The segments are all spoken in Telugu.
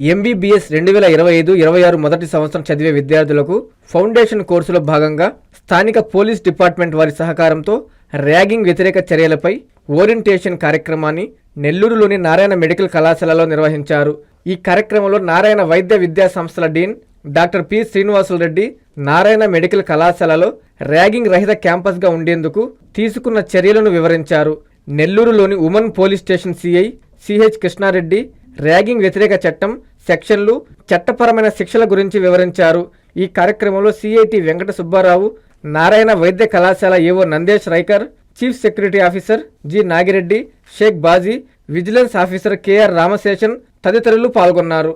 ఎంబీబీఎస్ రెండు వేల ఇరవై ఐదు ఇరవై ఆరు మొదటి సంవత్సరం చదివే విద్యార్థులకు ఫౌండేషన్ కోర్సులో భాగంగా స్థానిక పోలీస్ డిపార్ట్మెంట్ వారి సహకారంతో ర్యాగింగ్ వ్యతిరేక చర్యలపై ఓరియంటేషన్ కార్యక్రమాన్ని నెల్లూరులోని నారాయణ మెడికల్ కళాశాలలో నిర్వహించారు. ఈ కార్యక్రమంలో నారాయణ వైద్య విద్యా సంస్థల dean doctor P Srinivasulu Reddy Narayana medical కళాశాలలో ర్యాగింగ్ రహిత క్యాంపస్గా ఉండేందుకు తీసుకున్న చర్యలను వివరించారు. నెల్లూరులోని woman police station CI CH Krishna Reddy ragging వ్యతిరేక చట్టం సెక్షన్లు చట్టపరమైన శిక్షల గురించి వివరించారు. ఈ కార్యక్రమంలో సిఐటి వెంకట సుబ్బారావు నారాయణ వైద్య కళాశాల AO Nandesh Raikar chief security officer G Nagireddy Shaik Baji vigilance officer KR Ramaseshan తదితరులు పాల్గొన్నారు.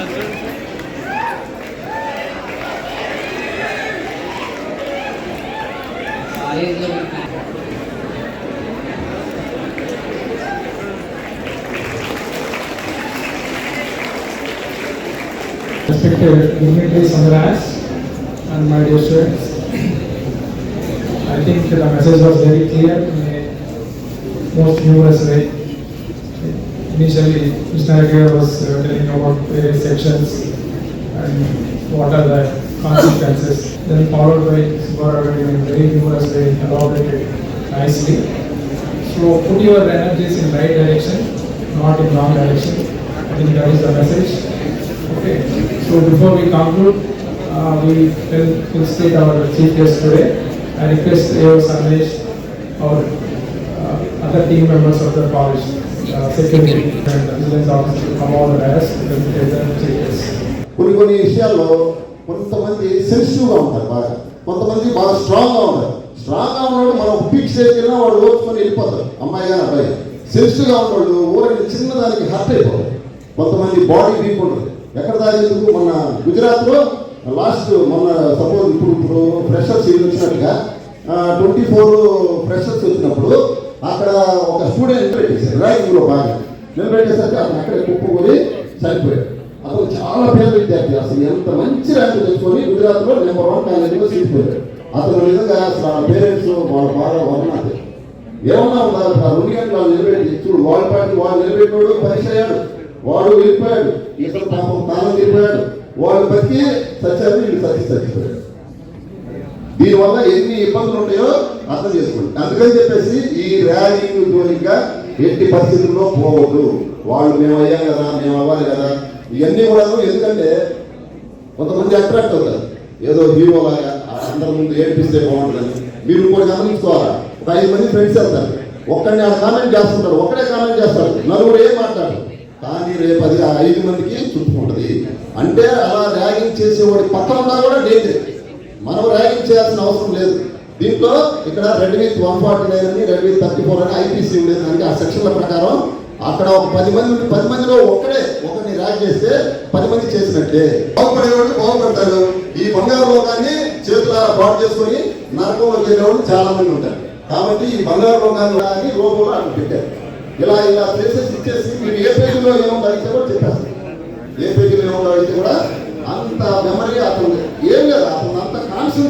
Respected dignitaries dais and my dear students, I think the message was very clear in a most humorous way. Initially, Mr. Nagar was uh, telling about various sections and what are the consequences. Then followed by Subbarao in a very humorous way, elaborated nicely. So put your energies in right direction, not in wrong direction. I think that is the message. Okay, so before we conclude, uh, we will will state our chief guest today. I request A.O. Sandesh, our uh, other team members of the college, కొన్ని కొన్ని విషయాల్లో కొంతమంది సెన్సిటివ్గా ఉంటారు బాగా. కొంతమంది బాగా స్ట్రాంగ్గా ఉంటారు. స్ట్రాంగ్గా ఉన్నవాడు మనం పీక్ చేసినా వాళ్ళు వాడు వెళ్ళిపోతారు అమ్మాయి కానీ అబ్బాయి. సెన్సిటివ్గా ఉన్నవాడు ఊరికి చిన్నదానికి హర్ట్ అయిపోతారు. కొంతమంది బాడీ వీక్ ఉంటుంది ఎక్కడ దాగేందుకు మన గుజరాత్లో లాస్ట్ మొన్న సపోజ్ ఇప్పుడు ఇప్పుడు ఫ్రెషర్స్ వచ్చినట్టుగా ట్వంటీ ఫోర్ ఫ్రెషర్స్ వచ్చినప్పుడు అక్కడ ఒక స్టూడెంట్ నిలబెట్టేశారు ర్యాంకింగ్లో బాగా. నిలబెట్టేసరికి అతను అక్కడే కుప్పకొని చనిపోయాడు అతను చాలా పేద విద్యార్థి అసలు ఎంత మంచి ర్యాంక్ తెచ్చుకొని గుజరాత్లో నెంబర్ వన్ కాలేజీలో సీట్ పోయాడు. అతను నిజంగా అసలు వాళ్ళ పేరెంట్స్ వాళ్ళ బాగా వర్ణాలి ఏమన్నా ఉన్నారు? రెండు గంటలు వాళ్ళు నిలబెట్టి చూడు వాళ్ళ పార్టీ వాళ్ళు నిలబెట్టినోడు పరీక్ష అయ్యాడు. వాడు వెళ్ళిపోయాడు. ఇతను పాపం తాను వెళ్ళిపోయాడు. వాళ్ళు బతికి సత్యాన్ని వీళ్ళు సత్య చచ్చిపోయాడు దీనివల్ల ఎన్ని ఇబ్బందులు ఉంటాయో అర్థం చేసుకోండి. అందుకని చెప్పేసి ఈ ర్యాలీలు జోలిగా ఎట్టి పరిస్థితుల్లో పోవద్దు. వాళ్ళు మేము అయ్యాం కదా మేము అవ్వాలి కదా ఇవన్నీ కూడా ఎందుకంటే కొంతమంది అట్రాక్ట్ అవుతారు. ఏదో హీరో లాగా అందరి ముందు ఏడిపిస్తే బాగుంటుందని. మీరు కూడా గమనించుకోవాలా? ఒక ఐదు మంది ఫ్రెండ్స్ వెళ్తారు. ఒక్కడిని ఆ కామెంట్ చేస్తుంటారు. ఒక్కడే కామెంట్ చేస్తారు. నలుగురు ఏం మాట్లాడరు. కానీ రేపు అది ఆ ఐదు మందికి చుట్టుకుంటుంది అంటే అలా ర్యాగింగ్ చేసేవాడి పక్కన ఉన్నా కూడా డేంజర్ మనం ర్యాగింగ్ చేయాల్సిన అవసరం లేదు. దీంట్లో ఇక్కడ read with one forty nine అని రెడ్ విత్ థర్టీ ఫోర్ అని ఐపీసీ ఉండేది. దానికి ఆ సెక్షన్ల ప్రకారం అక్కడ ఒక పది మంది పది మందిలో ఒక్కడే ఒకరిని ర్యాక్ చేస్తే పది మంది చేసినట్టే. బాగుపడేవాళ్ళు బాగుపడతారు. ఈ బంగారు లోకాన్ని చేతుల పాటు చేసుకొని నరకంలోకి వెళ్ళేవాళ్ళు చాలా మంది ఉంటారు. కాబట్టి ఈ బంగారు లోకాన్ని అని లోపల అక్కడ పెట్టారు. ఇలా ఇలా ప్లేసెస్ ఇచ్చేసి మీరు ఏ పేజీలో ఏమో అడిగితే కూడా చెప్పేస్తారు. ఏ పేజీలో ఏమో అడిగితే కూడా అంత మెమరీ అతను ఏం లేదు అతను అంత కాన్సన్ట్రేషన్ అంతే